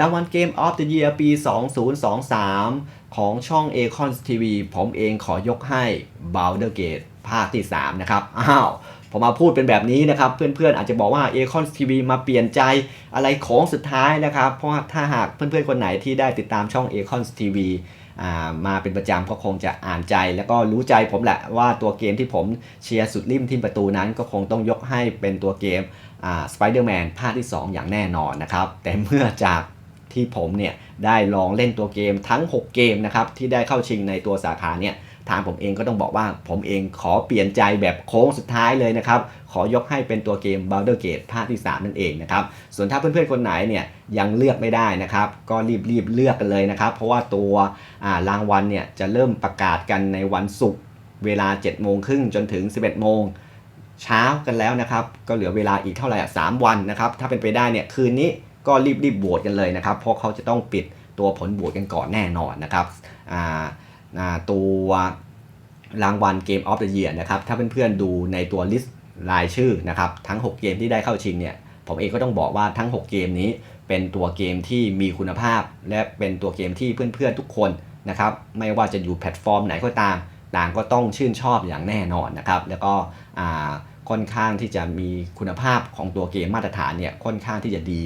รางวัลเกม of the Year ปี 2023 ของช่อง Acons TV ผมเองขอยกให้ Baldur's Gate ภาคที่ 3 นะครับ อ้าวผมมาพูดเป็นแบบนี้นะครับ เพื่อนๆ อาจจะบอกว่า Acons TV มาเปลี่ยนใจอะไรของสุดท้ายนะครับ เพราะว่าถ้าหากเพื่อนๆ คนไหนที่ได้ติดตามช่อง Acons TV มาเป็นประจำก็คงจะอ่านใจ แล้วก็รู้ใจผมแหละว่าตัวเกมที่ผมเชียร์สุดริมที่ประตูนั้นก็คงต้องยกให้เป็นตัวเกมสไปเดอร์แมนภาคที่ 2 อย่างแน่นอนนะครับ แต่เมื่อจาก ที่ผมเนี่ยได้ลองเล่นตัวเกมทั้ง 6 เกมนะครับที่ได้เข้าชิงในตัวสาขาเนี่ยทางผมเองก็ต้องบอกว่าผมเองขอเปลี่ยนใจแบบโค้งสุดท้ายเลยนะครับ ขอยกให้เป็นตัวเกม Baldur's Gate ภาคที่ 3 นั่นเองนะครับ ส่วนถ้าเพื่อนๆ คนไหนเนี่ยยังเลือกไม่ได้นะครับ ก็รีบๆ เลือกกันเลยนะครับ เพราะว่าตัวารางวัลเนี่ยจะเริ่มประกาศกันในวันศุกร์เวลา 7 โมงครึ่งจนถึง 11 โมงเช้ากันแล้วนะครับ ก็เหลือเวลาอีกเท่าไหร่สามวันนะครับ ถ้าเป็นไปได้เนี่ยคืนนี้ ก็รีบๆโหวตกันเลยนะครับเพราะเขาจะต้องปิดตัวผลโหวตกันก่อนแน่นอนนะครับอ่าอาตัวรางวัลเกมออฟเดอะเยียร์นะครับถ้าเพื่อนๆดูในตัวลิสต์รายชื่อนะครับทั้ง 6 เกมที่ได้เข้าชิงเนี่ยผมเองก็ต้องบอกว่าทั้ง 6 เกมนี้เป็นตัวเกมที่มีคุณภาพ และเป็นตัวเกมที่เพื่อนๆทุกคนนะครับไม่ว่าจะอยู่แพลตฟอร์มไหนก็ตามต่างก็ต้องชื่นชอบอย่างแน่นอนนะครับแล้วก็ค่อนข้างที่จะมีคุณภาพของตัวเกมมาตรฐานเนี่ยค่อนข้างที่จะดี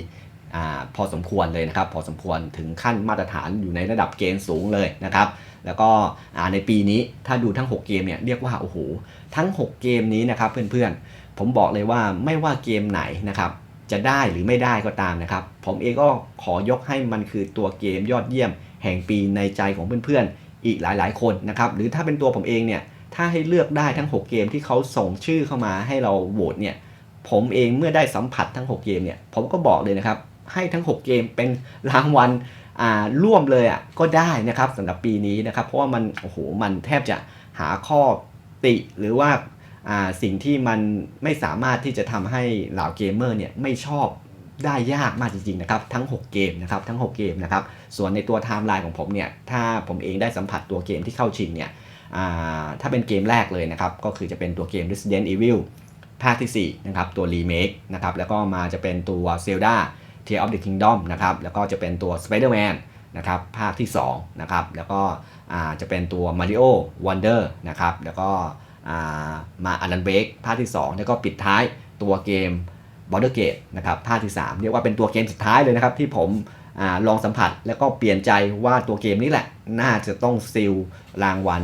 พอสมควรเลยนะครับ พอสมควรถึงขั้นมาตรฐานอยู่ในระดับเกณฑ์สูงเลยนะครับ แล้วก็ในปีนี้ถ้าดูทั้ง 6 เกมเนี่ยเรียกว่าโอ้โหทั้ง 6 เกมนี้นะครับเพื่อนๆ ผมบอกเลยว่าไม่ว่าเกมไหนนะครับจะได้หรือไม่ได้ก็ตามนะครับ ผมเองก็ขอยกให้มันคือตัวเกมยอดเยี่ยม แห่งปีในใจของเพื่อนๆ อีกหลายๆ คนนะครับหรือถ้าเป็นตัวผมเองเนี่ยถ้าให้เลือกได้ทั้ง 6 เกมที่เขาส่งชื่อเข้ามาให้เราโหวตเนี่ยผมเองเมื่อได้สัมผัสทั้ง 6 เกมเนี่ยผมก็บอกเลยนะครับ ให้ทั้ง 6 เกมเป็นรางวัลร่วมเลยอะก็ได้นะครับสำหรับปีนี้นะครับ เพราะว่ามันโอ้โหมันแทบจะหาข้อติหรือว่าาสิ่งที่มันไม่สามารถที่จะทำให้เหล่าเกมเมอร์เนี่ยไม่ชอบได้ยากมากจริงๆนะครับทั้ง 6 เกมนะครับทั้ง 6 เกมนะครับส่วนในตัวไทม์ไลน์ของผมเนี่ยถ้าผมเองได้สัมผัสตัวเกมที่เข้าชิงเนี่ยถ้าเป็นเกมแรกเลยนะครับก็คือจะเป็นตัวเกม Resident Evil ภาคที่4นะครับตัวรีเมคนะครับแล้วก็มาจะเป็นตัว Zelda Tear of the Kingdom นะครับแล้วก็จะเป็นตัว Spider-Man นะครับภาคที่2นะครับแล้วก็จะเป็นตัว Mario Wonder นะครับแล้วก็อ่ามา Alan Wake ภาคที่ 2 แล้วก็ปิดท้ายตัวเกม Border Gate นะครับภาคที่ 3 เรียกว่าเป็นตัวเกมสุดท้ายเลยนะครับที่ผมอลองสัมผัสแล้วก็เปลี่ยนใจว่าตัวเกมนี้แหละ น่าจะต้องซิลรางวัล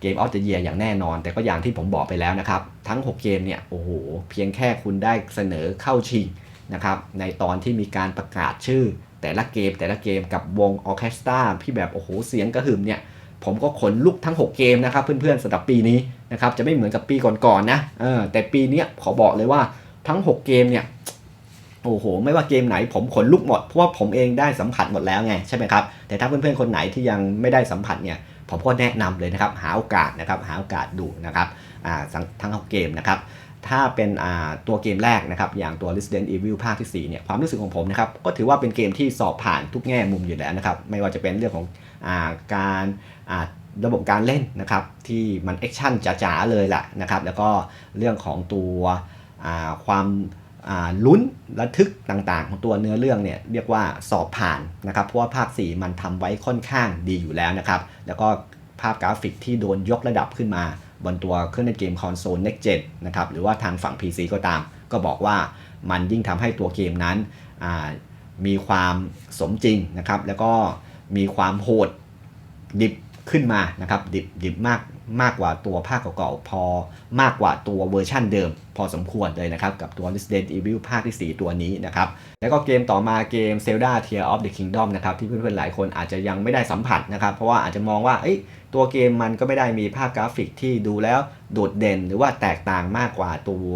เกมออฟเดอะเยียอย่างแน่นอน แต่ก็อย่างที่ผมบอกไปแล้วนะครับ ทั้ง 6 เกมเนี่ย โอ้โห เพียงแค่คุณได้เสนอเข้าชิง นะครับในตอนที่มีการประกาศชื่อ แต่ละเกมแต่ละเกมกับวงออเคสตราที่แบบโอ้โหเสียงกระหึ่มเนี่ยผมก็ขนลุกทั้ง 6 เกมนะครับ เพื่อนๆสำหรับปีนี้นะครับจะไม่เหมือนกับปีก่อนๆนะเออแต่ปีนี้ขอบอกเลยว่าทั้ง 6 เกมเนี่ยโอ้โห ไม่ว่าเกมไหนผมขนลุกหมดเพราะว่าผมเองได้สัมผัสหมดแล้วไงใช่ไหมครับแต่ถ้าเพื่อนๆคนไหนที่ยังไม่ได้สัมผัสเนี่ยผมก็แนะนำเลยนะครับหาโอกาสนะครับหาโอกาสดูนะครับอ่าทั้งทั้งเกมนะครับ ถ้าเป็นตัวเกมแรกนะครับอย่างตัว Resident Evil ภาคที่4เนี่ยความรู้สึกของผมนะครับก็ถือว่าเป็นเกมที่สอบผ่านทุกแง่มุมอยู่แล้วนะครับไม่ว่าจะเป็นเรื่องของอาการอาระบบการเล่นนะครับที่มันแอคชั่นจ๋าๆเลยแหละนะครับแล้วก็เรื่องของตัวความลุ้นระทึกต่างๆ ของตัวเนื้อเรื่องเนี่ยเรียกว่าสอบผ่านนะครับเพราะว่าภาค 4 มันทำไว้ค่อนข้างดีอยู่แล้วนะครับแล้วก็ภาพกราฟิกที่โดนยกระดับขึ้นมา บนตัวเครื่องเล่นเกมคอนโซล Next Gen นะครับหรือว่าทางฝั่ง PC ก็ตาม ก็บอกว่ามันยิ่งทำให้ตัวเกมนั้นมีความสมจริงนะครับ แล้วก็มีความโหดดิบขึ้นมานะครับดิบดิบมาก มากกว่าตัวภาคเก่าๆพอมากกว่าตัวเวอร์ชั่นเดิม พอสมควรเลยนะครับ กับตัว Resident Evil ภาคที่ 4 ตัวนี้นะครับ แล้วก็เกมต่อมาเกม Zelda Tear of the Kingdom นะครับ ที่เพื่อนๆหลายคนอาจจะยังไม่ได้สัมผัสนะครับ เพราะว่าอาจจะมองว่าเอ้ตัวเกมมันก็ไม่ได้มีภาพกราฟิกที่ดูแล้วโดดเด่น หรือว่าแตกต่างมากกว่าตัว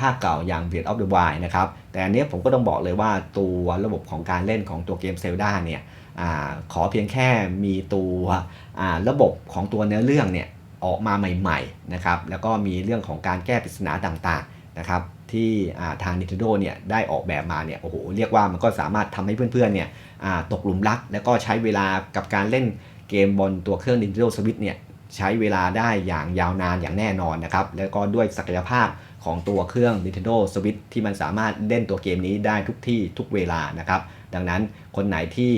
ภาคเก่าอย่าง Breath of the Wild นะครับ แต่อันนี้ผมก็ต้องบอกเลยว่าตัวระบบของการเล่นของตัวเกม Zelda เนี่ย อขอเพียงแค่มีตัวระบบของตัวเนื้อเรื่องเนี่ยออกมาใหม่ๆนะครับแล้วก็มีเรื่องของการแก้ปริศนาต่างๆนะครับที่ทาง Nintendo เนี่ยได้ออกแบบมาเนี่ยโอ้โหเรียกว่ามันก็สามารถทำให้เพื่อนๆเนี่ยตกหลุมรัก แล้วก็ใช้เวลากับการเล่นเกมบนตัวเครื่อง Nintendo Switch เนี่ยใช้เวลาได้อย่างยาวนานอย่างแน่นอนนะครับแล้วก็ด้วยศักยภาพของตัวเครื่อง Nintendo Switch ที่มันสามารถเล่นตัวเกมนี้ได้ทุกที่ทุกเวลานะครับดังนั้นคนไหนที่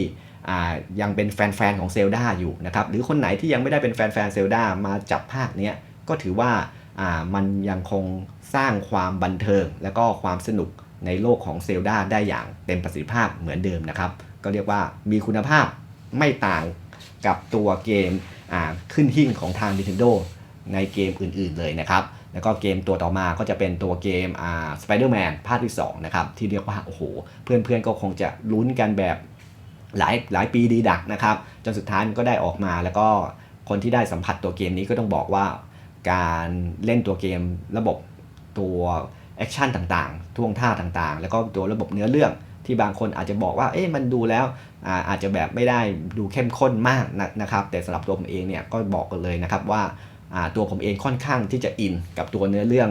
ยังเป็นแฟนๆของเซลดาอยู่นะครับหรือคนไหนที่ยังไม่ได้เป็นแฟนๆเซลดามาจับภาคเนี้ยก็ถือว่าามันยังคงสร้างความบันเทิง และก็ความสนุกในโลกของเซลดาได้อย่างเต็มประสิทธิภาพเหมือนเดิมนะครับ ก็เรียกว่ามีคุณภาพไม่ต่างกับตัวเกมขึ้นหิ่งของทาง Nintendo ในเกมอื่นๆเลยนะครับ แล้วก็เกมตัวต่อมาก็จะเป็นตัวเกมอ่า Spider-Man ภาคที่2นะครับ ที่เรียกว่า โอ้โห เพื่อนๆก็คงจะลุ้นกันแบบ หลายหลายปีดีดักนะครับ จนสุดท้ายก็ได้ออกมาแล้วก็คนที่ได้สัมผัสตัวเกมนี้ก็ต้องบอกว่า การเล่นตัวเกมระบบตัวแอคชั่นต่างๆ ท่วงท่าต่างๆ แล้วก็ตัวระบบเนื้อเรื่องที่บางคนอาจจะบอกว่า เอ๊ะ มันดูแล้วอาอาจจะแบบไม่ได้ดูเข้มข้นมากนะนะครับ แต่สำหรับตัวผมเองเนี่ยก็บอกกันเลยนะครับว่าตัวผมเองค่อนข้างที่จะอินกับตัวเนื้อเรื่อง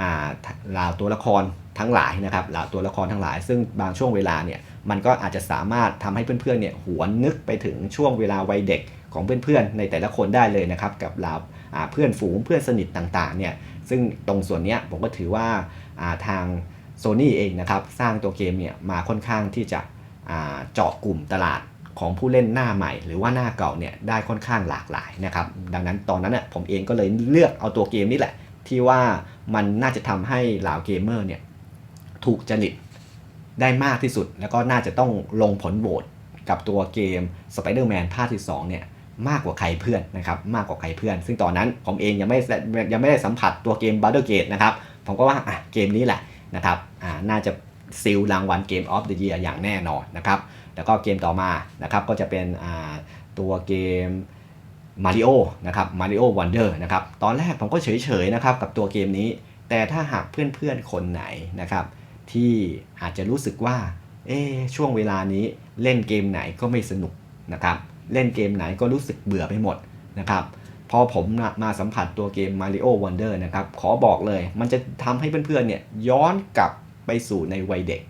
อาเหล่าตัวละคร ทั้งหลายนะครับล่าตัวละครทั้งหลาย ซึ่งบางช่วงเวลาเนี่ยมันก็อาจจะสามารถทำให้เพื่อนๆเนี่ยหวนนึกไปถึงช่วงเวลาวัยเด็กของเพื่อนๆในแต่ละคนได้เลยนะครับกับเหล่าเพื่อนฝูงเพื่อนสนิทต่างๆเนี่ยซึ่งตรงส่วนนี้ผมก็ถือว่าาทางโซ n y เองนะครับสร้างตัวเกมเนี่ยมาค่อนข้างที่จะเจาะกลุ่มตลาดของผู้เล่นหน้าใหม่ หรือว่าหน้าเก่าเนี่ยได้ค่อนข้างหลากหลายนะครับดังนั้นตอนนั้นน่ะผมเองก็เลยเลือกเอาตัวเกมนี่แหละ ที่ว่ามันน่าจะทำให้เหล่าเกมเมอร์เนี่ย ถูกจริตได้มากที่สุด แล้วก็น่าจะต้องลงผลโหวตกับตัวเกม Spider-Man ภาคที่2เนี่ยมากกว่าใครเพื่อนนะครับมากกว่าใครเพื่อน ซึ่งตอนนั้นผมเองยังไม่ยังไม่ได้สัมผัสตัวเกม b a t t l e g a t e นะครับผมก็ว่าอะเกมนี้แหละนะครับอ่าน่าจะซิลรางวัลเกมออฟเดอะเยียร์อย่างแน่นอนนะครับแล้วก็เกมต่อมานะครับก็จะเป็นอ่าตัวเกม Mario นะครับ Mario Wonder นะครับตอนแรกผมก็เฉยๆนะครับกับตัวเกมนี้ แต่ถ้าหากเพื่อนๆคนไหนนะครับ ที่อาจจะรู้สึกว่าเอ๊ช่วงเวลานี้เล่นเกมไหนก็ไม่สนุกนะครับเล่นเกมไหนก็รู้สึกเบื่อไปหมดนะครับพอผมมาสัมผัสตัวเกม Mario Wonder นะครับขอบอกเลย มันจะทำให้เพื่อนๆเนี่ยย้อนกลับไปสู่ในวัยเด็ก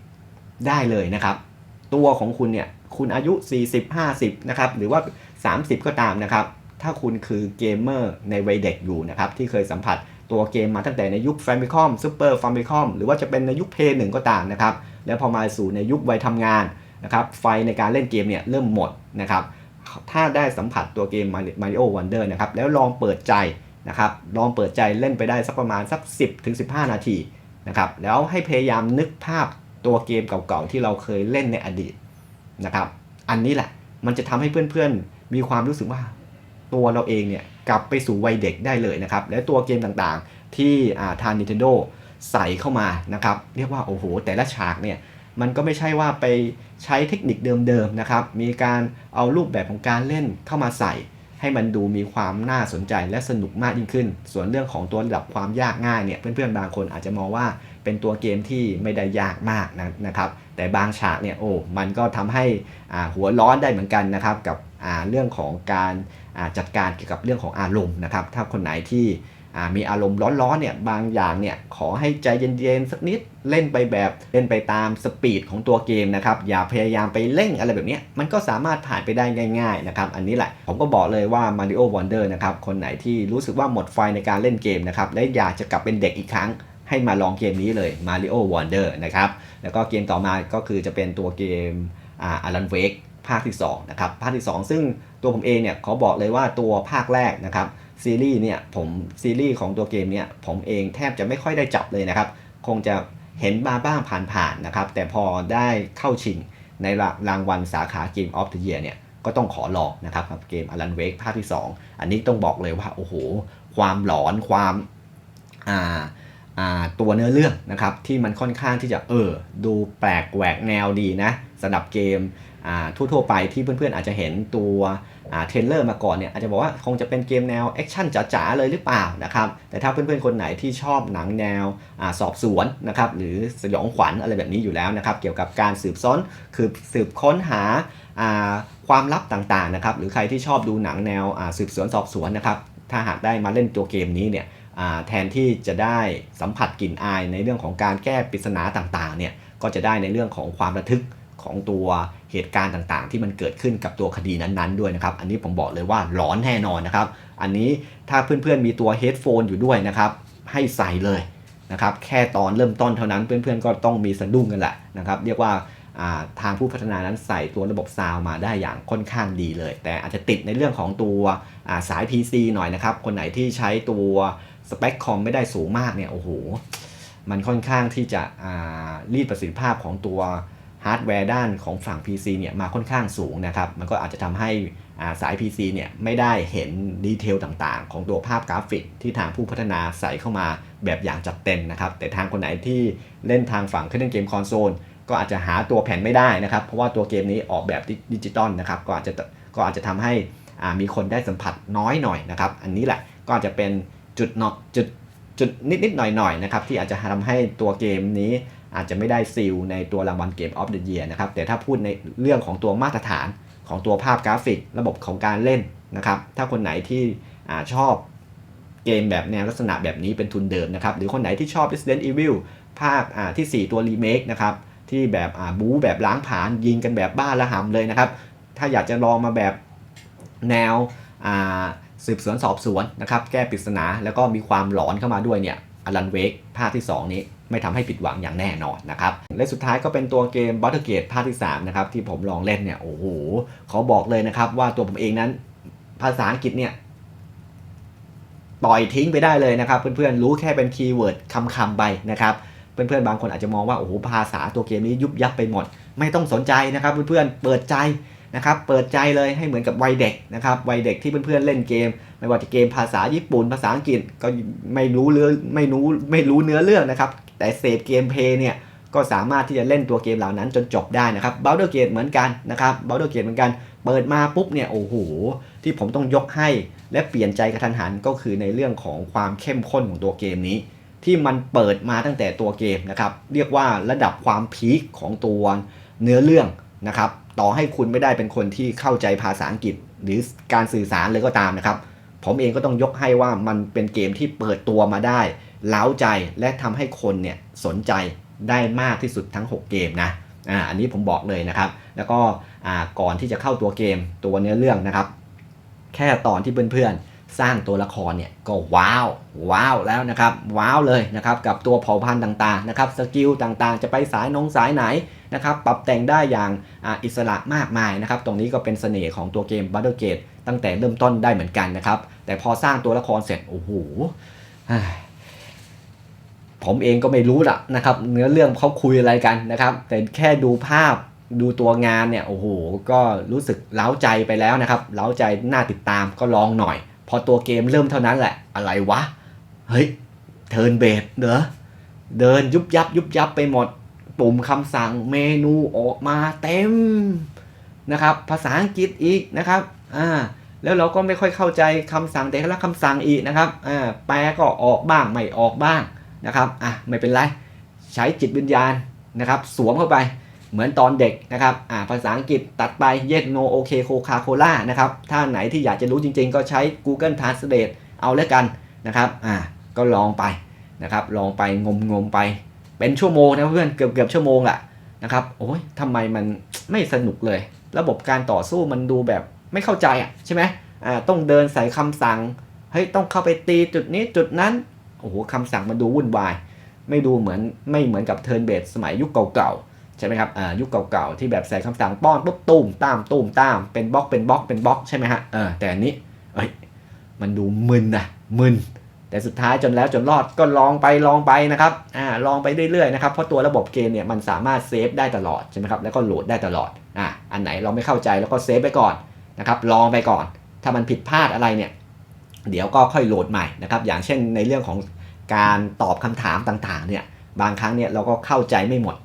ได้เลยนะครับ ตัวของคุณเนี่ยคุณอายุ 40 50 นะครับ หรือว่า 30 ก็ตามนะครับ ถ้าคุณคือเกมเมอร์ในวัยเด็กอยู่นะครับ ที่เคยสัมผัส ตัวเกมมาตั้งแต่ในยุค Famicom Super Famicom หรือว่าจะเป็นในยุค p 1ก็ตามนะครับ แล้วพอมาสู่ในยุควัยทำงานนะครับ ไฟในการเล่นเกมเนี่ยเริ่มหมดนะครับ ถ้าได้สัมผัสตัวเกม Mario Wonder นะครับ แล้วลองเปิดใจนะครับ ลองเปิดใจเล่นไปได้สักประมาณสัก 10-15 นาทีนะครับ แล้วให้พยายามนึกภาพตัวเกมเก่าๆที่เราเคยเล่นในอดีตนะครับ อันนี้แหละ มันจะทำให้เพื่อนๆ มีความรู้สึกว่า ตัวเราเองเนี่ยกลับไปสู่วัยเด็กได้เลยนะครับ และตัวเกมต่างๆ ที่ทาง Nintendo ใส่เข้ามานะครับ เรียกว่าโอ้โห แต่ละฉากเนี่ยมันก็ไม่ใช่ว่าไปใช้เทคนิคเดิมๆนะครับ มีการเอารูปแบบของการเล่นเข้ามาใส่ ให้มันดูมีความน่าสนใจและสนุกมากยิ่งขึ้น ส่วนเรื่องของตัวระดับความยากง่ายเนี่ยเพื่อนๆบางคนอาจจะมองว่าเป็นตัวเกมที่ไม่ได้ยากมากนะนะครับ แต่บางฉากเนี่ยโอ้มันก็ทำให้หัวร้อนได้เหมือนกันนะครับกับ เรื่องของการจัดการเกี่ยวกับเรื่องของอารมณ์นะครับ ถ้าคนไหนที่มีอารมณ์ร้อนๆเนี่ยบางอย่างเนี่ยขอให้ใจเย็นๆสักนิดเล่นไปแบบเล่นไปตามสปีดของตัวเกมนะครับอย่าพยายามไปเร่งอะไรแบบนี้มันก็สามารถผ่านไปได้ง่ายๆนะครับอันนี้แหละผมก็บอกเลยว่า Mario Wonder นะครับคนไหนที่รู้สึกว่าหมดไฟในการเล่นเกมนะครับและอยากจะกลับเป็นเด็กอีกครั้ง ให้มาลองเกมนี้เลย Mario Wonder นะครับแล้วก็เกมต่อมาก็คือจะเป็นตัวเกมอ่า Alan Wake ภาคที่2นะครับภาคที่ 2 ซึ่งตัวผมเองเนี่ยขอบอกเลยว่าตัวภาคแรกนะครับซีรีส์เนี่ยผมซีรีส์ของตัวเกมเนี่ยผมเองแทบจะไม่ค่อยได้จับเลยนะครับ คงจะเห็นมาบ้างผ่านๆนะครับ แต่พอได้เข้าชิงในรางวัลสาขาเกมออฟเดอะเยียร์เนี่ยก็ต้องขอลองนะครับกับเกม Alan Wake ภาคที่ 2 อันนี้ต้องบอกเลยว่าโอ้โห ความหลอนความอ่าตัวเนื้อเรื่องนะครับที่มันค่อนข้างที่จะเออดูแปลกแหวกแนวดีนะสำหรับเกม ทั่วๆไปที่เพื่อนๆอาจจะเห็นตัวเทรลเลอร์มาก่อนเนี่ยอาจจะบอกว่าคงจะเป็นเกมแนวแอคชั่นจ๋าๆเลยหรือเปล่านะครับแต่ถ้าเพื่อนๆคนไหนที่ชอบหนังแนวอสอบสวนนะครับหรือสยองขวัญอะไรแบบนี้อยู่แล้วนะครับเกี่ยวกับการสืบซ้อนคือสืบค้นหาความลับต่างๆนะครับหรือใครที่ชอบดูหนังแนวสืบสวนสอบสวนนะครับถ้าหากได้มาเล่นตัวเกมนี้เนี่ยแทนที่จะได้สัมผัสกลิ่นอายในเรื่องของการแก้ปริศนาต่างๆเนี่ยก็จะได้ในเรื่องของความระทึก ของตัวเหตุการณ์ต่างๆ ที่มันเกิดขึ้นกับตัวคดีนั้นๆด้วยนะครับ อันนี้ผมบอกเลยว่าหลอนแน่นอนนะครับ อันนี้ถ้าเพื่อนๆมีตัวเฮดโฟนอยู่ด้วยนะครับให้ใส่เลยนะครับแค่ตอนเริ่มต้นเท่านั้นเพื่อนๆก็ต้องมีสะดุ้งกันแหละนะครับเรียกว่าทางผู้พัฒนานั้นใส่ตัวระบบซาวมาได้อย่างค่อนข้างดีเลย แต่อาจจะติดในเรื่องของตัวาสาย PC หน่อยนะครับ คนไหนที่ใช้ตัวสเปคคอมไม่ได้สูงมากเนี่ยโอ้โหมันค่อนข้างที่จะรีดประสิทธิภาพของตัว ฮาร์ดแวร์ด้านของฝั่ง PC เนี่ยมาค่อนข้างสูงนะครับ มันก็อาจจะทำให้อ่าสาย PC เนี่ยไม่ได้เห็นดีเทลต่างๆ ของตัวภาพกราฟิกที่ทางผู้พัฒนาใส่เข้ามาแบบอย่างจัดเต็มนะครับ แต่ทางคนไหนที่เล่นทางฝั่งเครื่องเล่นเกมคอนโซลก็อาจจะหาตัวแผ่นไม่ได้นะครับ เพราะว่าตัวเกมนี้ออกแบบดิจิตอลนะครับ ก็อาจจะก็อาจจะทำให้มีคนได้สัมผัสน้อยหน่อยนะครับ อันนี้แหละก็อาจจะเป็นจุดเนาะจุดจุดนิดๆหน่อยๆนะครับที่อาจจะทำให้ตัวเกมนี้ อาจจะไม่ได้ซีลในตัวรางวัลเกมออฟเดอะเยียนะครับ แต่ถ้าพูดในเรื่องของตัวมาตรฐานของตัวภาพกราฟิก ระบบของการเล่นนะครับ ถ้าคนไหนที่อชอบเกมแบบแนวลักษณะแบบนี้เป็นทุนเดิมนะครับ หรือคนไหนที่ชอบ Resident Evil ภาคที่ 4 ตัวรีเมคนะครับ ที่แบบบู๊แบบล้างผลาญยิงกันแบบบ้าระห่ำเลยนะครับ ถ้าอยากจะลองมาแบบแนวสืบสวนสอบสวนนะครับ แก้ปริศนาแล้วก็มีความหลอนเข้ามาด้วยเนี่ย อลันเวกภาคที่ 2 นี้ไม่ทำให้ผิดหวังอย่างแน่นอนนะครับ และสุดท้ายก็เป็นตัวเกม b a t t l e g a t e ภาคที่ 3 นะครับ ที่ผมลองเล่นเนี่ย โอ้โหเขาบอกเลยนะครับ ว่าตัวผมเองนั้น ภาษาอังกฤษเนี่ย ปล่อยทิ้งไปได้เลยนะครับ เพื่อนๆ รู้แค่เป็นคีย์เวิร์ดคำๆไปนะครับ เพื่อนๆ บางคนอาจจะมองว่า โอ้โหภาษาตัวเกมนี้ยุบยับไปหมด ไม่ต้องสนใจนะครับ เพื่อนๆ เปิดใจ นะครับเปิดใจเลยให้เหมือนกับวัยเด็กนะครับวัยเด็กที่เพื่อนๆเล่นเกม ไม่ว่าจะเกมภาษาญี่ปุ่น ภาษาอังกฤษก็ไม่รู้เรื่องไม่รู้ไม่รู้เนื้อเรื่องนะครับแต่เสพเกมเพย์เนี่ยก็สามารถที่จะเล่นตัวเกมเหล่านั้นจนจบได้นะครับ b a l d u r Gate เหมือนกันนะครับ b a l d u r Gate เหมือนกัน เปิดมาปุ๊บเนี่ยโอ้โหที่ผมต้องยกให้และเปลี่ยนใจกระทันหันก็คือในเรื่องของความเข้มข้นของตัวเกมนี้ ที่มันเปิดมาตั้งแต่ตัวเกมนะครับเรียกว่าระดับความพีคของตัวเนื้อเรื่องนะครับ ต่อให้คุณไม่ได้เป็นคนที่เข้าใจภาษาอังกฤษ หรือการสื่อสารเลยก็ตามนะครับ ผมเองก็ต้องยกให้ว่ามันเป็นเกมที่เปิดตัวมาได้เล้าใจและทำให้คนเนี่ยสนใจได้มากที่สุดทั้ง 6 เกมนะอ่าอันนี้ผมบอกเลยนะครับ แล้วก็อ่าก่อนที่จะเข้าตัวเกมตัวเนื้อเรื่องนะครับ แค่ตอนที่เพื่อนๆ สร้างตัวละครเนี่ยก็ว้าวว้าวแล้วนะครับ ว้าวเลยนะครับกับตัวเผ่าพันธุ์ต่างๆนะครับสกิลต่างๆ จะไปสายน้องสายไหน นะครับปรับแต่งได้อย่างอิสระมากมายนะครับตรงนี้ก็เป็นเสน่ห์ของตัวเกม Battle Gate ตั้งแต่เริ่มต้นได้เหมือนกันนะครับแต่พอสร้างตัวละครเสร็จโอ้โหผมเองก็ไม่รู้ละนะครับ เนื้อเรื่องเขาคุยอะไรกันนะครับ แต่แค่ดูภาพดูตัวงานเนี่ยโอ้โหก็รู้สึกเล้าใจไปแล้วนะครับเล้าใจน่าติดตามก็ลองหน่อย พอตัวเกมเริ่มเท่านั้นแหละอะไรวะ เฮ้ยเทิร์นเบสเด้อเดินยุบยับยุบยับไปหมด ปุ่มคำสั่งเมนูออกมาเต็มนะครับ ภาษาอังกฤษอีกนะครับอ่าแล้วเราก็ไม่ค่อยเข้าใจคำสั่งแต่ละคำสั่งอีกนะครับอ่าแปลก็ออกบ้างไม่ออกบ้างนะครับอะไม่เป็นไรใช้จิตวิญญาณนะครับสวมเข้าไปเหมือนตอนเด็กนะครับอ่าภาษาอังกฤษตัดไป yes no okay coca cola นะครับถ้าไหนที่อยากจะรู้จริงๆ ก็ใช้ Google Translate เอาแล้วกันนะครับอ่าก็ลองไปนะครับลองไปงมงมๆไป เป็นชั่วโมงนะเพื่อนเกือบเกือบชั่วโมงแหละนะครับโอ้ยทำไมมันไม่สนุกเลย ระบบการต่อสู้มันดูแบบไม่เข้าใจอะใช่ไหมอ่าต้องเดินใส่คำสั่งเฮ้ยต้องเข้าไปตีจุดนี้จุดนั้นโอ้โหคำสั่งมันดูวุ่นวาย ไม่ดูเหมือนไม่เหมือนกับเทิร์นเบสสมัยยุคเก่าๆใช่ไหมครับอ่ายุคเก่าๆที่แบบใส่คำสั่งป้อนปุ๊บตุ้มตามตุ้มตามเป็นบล็อกเป็นบล็อกเป็นบล็อกใช่ไหมฮะเออแต่อันนี้เอ้ยมันดูมึนนะมึน แต่สุดท้ายจนแล้วจนรอดก็ลองไปลองไปนะครับอ่าลองไปเรื่อยๆนะครับเพราะตัวระบบเกมเนี่ยมันสามารถเซฟได้ตลอดใช่ไหมครับแล้วก็โหลดได้ตลอดอ่าอันไหนเราไม่เข้าใจแล้วก็เซฟไปก่อนนะครับลองไปก่อน ถ้ามันผิดพลาดอะไรเนี่ยเดี๋ยวก็ค่อยโหลดใหม่นะครับอย่างเช่นในเรื่องของการตอบคำถามต่างๆเนี่ยบางครั้งเนี่ยเราก็เข้าใจไม่หมด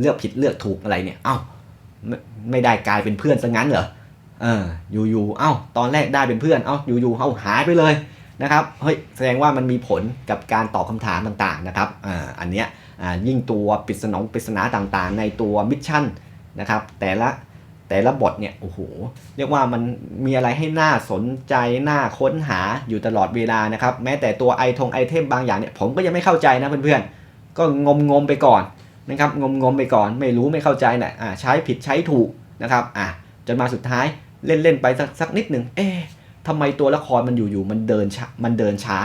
เลือกผิดเลือกถูกอะไรเนี่ยเอ้าไม่ได้กลายเป็นเพื่อนซะงั้นเหรอเอออยู่ๆเอ้าตอนแรกได้เป็นเพื่อนเอ้าอยู่ๆเอ้าหายไปเลย นะครับเฮ้ยแสดงว่ามันมีผลกับการตอบคำถามต่างๆนะครับอ่าอันเนี้ยอ่ายิ่งตัวปริศนาปริศนาต่างๆ ในตัวมิชชั่นนะครับแต่ละแต่ละบทเนี่ยโอ้โหเรียกว่ามันมีอะไรให้น่าสนใจน่าค้นหาอยู่ตลอดเวลานะครับแม้แต่ตัวไอทงไอเทมบางอย่างเนี่ยผมก็ยังไม่เข้าใจนะเพื่อนๆ ก็งมงมๆไปก่อนนะครับงมงมๆไปก่อนไม่รู้ไม่เข้าใจนะอ่าใช้ผิดใช้ถูกนะครับอ่าจนมาสุดท้ายเล่นเล่นๆไปสักสักนิดหนึ่งเอ๊ะ ทำไมตัวละครมันอยู่ๆมันเดินช้ามันเดินช้า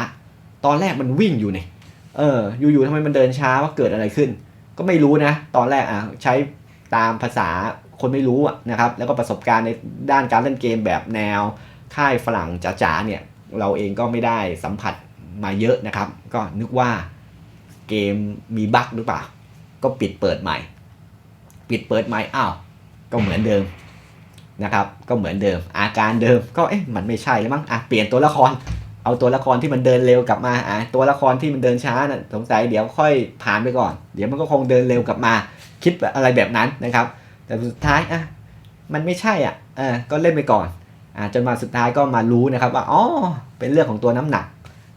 ตอนแรกมันวิ่งอยู่เนี่ยเออ อยู่ๆทำไมมันเดินช้าว่าเกิดอะไรขึ้น ก็ไม่รู้นะ ตอนแรกอะใช้ตามภาษาคนไม่รู้นะครับ แล้วก็ประสบการณ์ในด้านการเล่นเกมแบบแนว ค่ายฝรั่งจ๋าๆเนี่ย เราเองก็ไม่ได้สัมผัสมาเยอะนะครับ ก็นึกว่าเกมมีบั๊กหรือเปล่า ก็ปิดเปิดใหม่ ปิดเปิดใหม่ อ้าว ก็เหมือนเดิม นะครับก็เหมือนเดิม อาการเดิมก็เอ๊ะมันไม่ใช่แล้วมั้งอะเปลี่ยนตัวละคร เอาตัวละครที่มันเดินเร็วกลับมาอะตัวละครที่มันเดินช้าน่ะสงสัยเดี๋ยวค่อยผ่านไปก่อน เดี๋ยวมันก็คงเดินเร็วกลับมา คิดอะไรแบบนั้นนะครับ แต่สุดท้ายอะมันไม่ใช่อะเออก็เล่นไปก่อนอะจนมาสุดท้ายก็มารู้นะครับว่าอ๋อเป็นเรื่องของตัวน้ำหนัก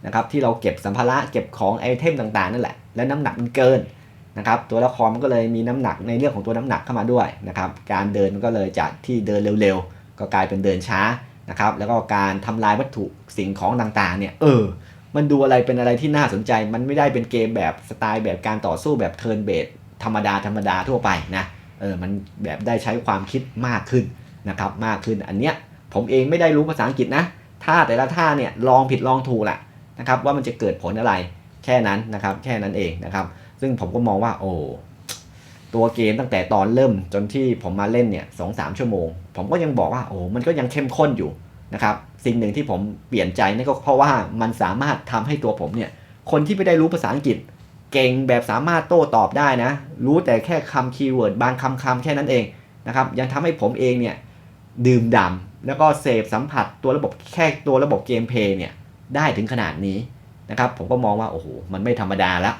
นะครับที่เราเก็บสัมภาระเก็บของไอเทมต่างๆนั่นแหละแล้วน้ำหนักมันเกิน นะครับตัวละครมันก็เลยมีน้ำหนักในเรื่องของตัวน้ำหนักเข้ามาด้วยนะครับการเดินมันก็เลยจากที่เดินเร็วๆ ก็กลายเป็นเดินช้านะครับแล้วก็การทำลายวัตถุสิ่งของต่างๆเนี่ยเออมันดูอะไรเป็นอะไรที่น่าสนใจ มันไม่ได้เป็นเกมแบบสไตล์แบบการต่อสู้แบบเทิร์นเบสธรรมดาธรรมดาทั่วไปนะเออมันแบบได้ใช้ความคิดมากขึ้นนะครับมากขึ้นอันเนี้ยผมเองไม่ได้รู้ภาษาอังกฤษนะท่าแต่ละท่าเนี่ยลองผิดลองถูกแหละนะครับว่ามันจะเกิดผลอะไรแค่นั้นนะครับแค่นั้นเองนะครับ ซึ่งผมก็มองว่าโอ้ตัวเกมตั้งแต่ตอนเริ่มจนที่ผมมาเล่นเนี่ยสองสามชั่วโมง ผมก็ยังบอกว่าโอ้มันก็ยังเข้มข้นอยู่นะครับสิ่งหนึ่งที่ผมเปลี่ยนใจนั่นก็เพราะว่ามันสามารถทำให้ตัวผมเนี่ยคนที่ไม่ได้รู้ภาษาอังกฤษ เก่งแบบสามารถโต้ตอบได้นะ รู้แต่แค่คำคีย์เวิร์ดบางคำคำแค่นั้นเองนะครับยังทำให้ผมเองเนี่ยดื่มด่ำแล้วก็เสพสัมผัสตัวระบบแค่ตัวระบบเกมเพย์เนี่ยได้ถึงขนาดนี้นะครับผมก็มองว่าโอ้โหมันไม่ธรรมดาละ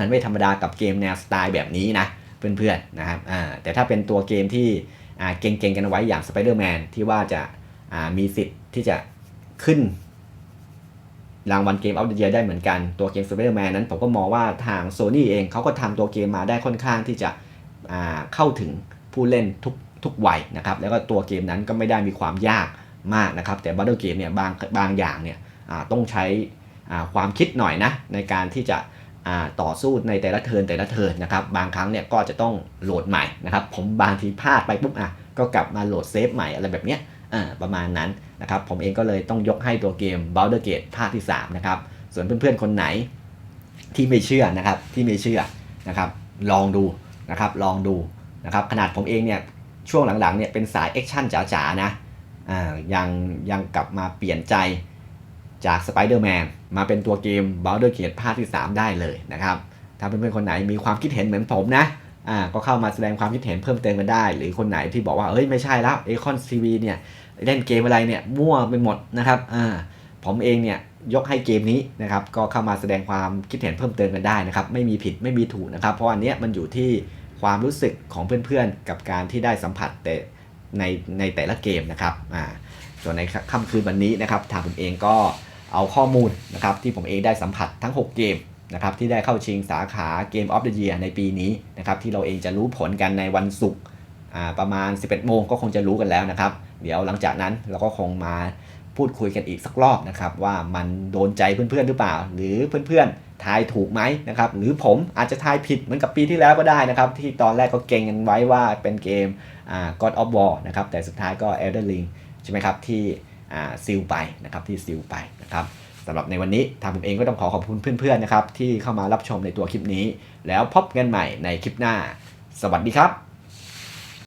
มันไม่ธรรมดากับเกมแนวสไตล์แบบนี้นะเพื่อนๆนะครับแต่ถ้าเป็นตัวเกมที่เก่งๆกันไว้อย่าง Spider-Man ที่ว่าจะามีสิทธิ์ที่จะขึ้น รางวัลเกมออฟเดียได้เหมือนกันตัวเกม Spider-Man นั้นผมก็มองว่าทาง Sony เองเขาก็ทำตัวเกมมาได้ค่อนข้างที่จะเข้าถึงผู้เล่นทุกทุกวัยนะครับแล้วก็ตัวเกมนั้นก็ไม่ได้มีความยากมากนะครับ แต่ Battle Game เนี่ยบางบางอย่างเนี่ยต้องใช้ความคิดหน่อยนะในการที่จะ ต่อสู้ในแต่ละเทินแต่ละเทินนะครับบางครั้งเนี่ยก็จะต้องโหลดใหม่นะครับผมบางทีพลาดไปปุ๊บอะก็กลับมาโหลดเซฟใหม่อะไรแบบเนี้ยประมาณนั้นนะครับผมเองก็เลยต้องยกให้ตัวเกม Baldur's Gate ภาคที่3นะครับส่วนเพื่อนๆคนไหนที่ไม่เชื่อนะครับที่ไม่เชื่อนะครับลองดูนะครับลองดูนะครับขนาดผมเองเนี่ยช่วงหลังๆเนี่ยเป็นสายแอคชั่นจ๋าๆนะอ่ายังยังกลับมาเปลี่ยนใจ จาก Spider-Man มาเป็นตัวเกม Baldur's Gate ภาคที่ 3 ได้เลยนะครับ ถ้าเพื่อนๆคนไหนมีความคิดเห็นเหมือนผมนะอ่าก็เข้ามาแสดงความคิดเห็นเพิ่มเติมกันได้ หรือคนไหนที่บอกว่าเอ้ยไม่ใช่แล้ว Acon TV เนี่ยเล่นเกมอะไรเนี่ยมั่วไปหมดนะครับอ่าผมเองเนี่ยยกให้เกมนี้นะครับก็เข้ามาแสดงความคิดเห็นเพิ่มเติมกันได้นะครับไม่มีผิดไม่มีถูกนะครับ เพราะอันเนี้ยมันอยู่ที่ความรู้สึกของเพื่อนๆ กับการที่ได้สัมผัสแต่ในในแต่ละเกมนะครับอ่าส่วนในค่ำคืนวันนี้นะครับทางผมเองก็ เอาข้อมูลนะครับที่ผมเองได้สัมผัสทั้ง 6 เกมนะครับที่ได้เข้าชิงสาขาเกมออฟเดอะเยียในปีนี้นะครับที่เราเองจะรู้ผลกันในวันศุกร์ประมาณ 11 โมงก็คงจะรู้กันแล้วนะครับ เดี๋ยวหลังจากนั้นเราก็คงมาพูดคุยกันอีกสักรอบนะครับว่ามันโดนใจเพื่อนๆหรือเปล่า หรือเพื่อนๆทายถูกไหมนะครับหรือผมอาจจะทายผิดเหมือนกับปีที่แล้วก็ได้นะครับ ที่ตอนแรกก็เก่งกันไว้ว่าเป็นเกม God of War นะครับแต่สุดท้ายก็ Elden Ring ใช่ไหมครับที่ ซิลไปนะครับที่ซิลไปนะครับสำหรับในวันนี้ทางผมเองก็ต้องขอขอบคุณเพื่อนๆนะครับที่เข้ามารับชมในตัวคลิปนี้ แล้วพบกันใหม่ในคลิปหน้า สวัสดีครับ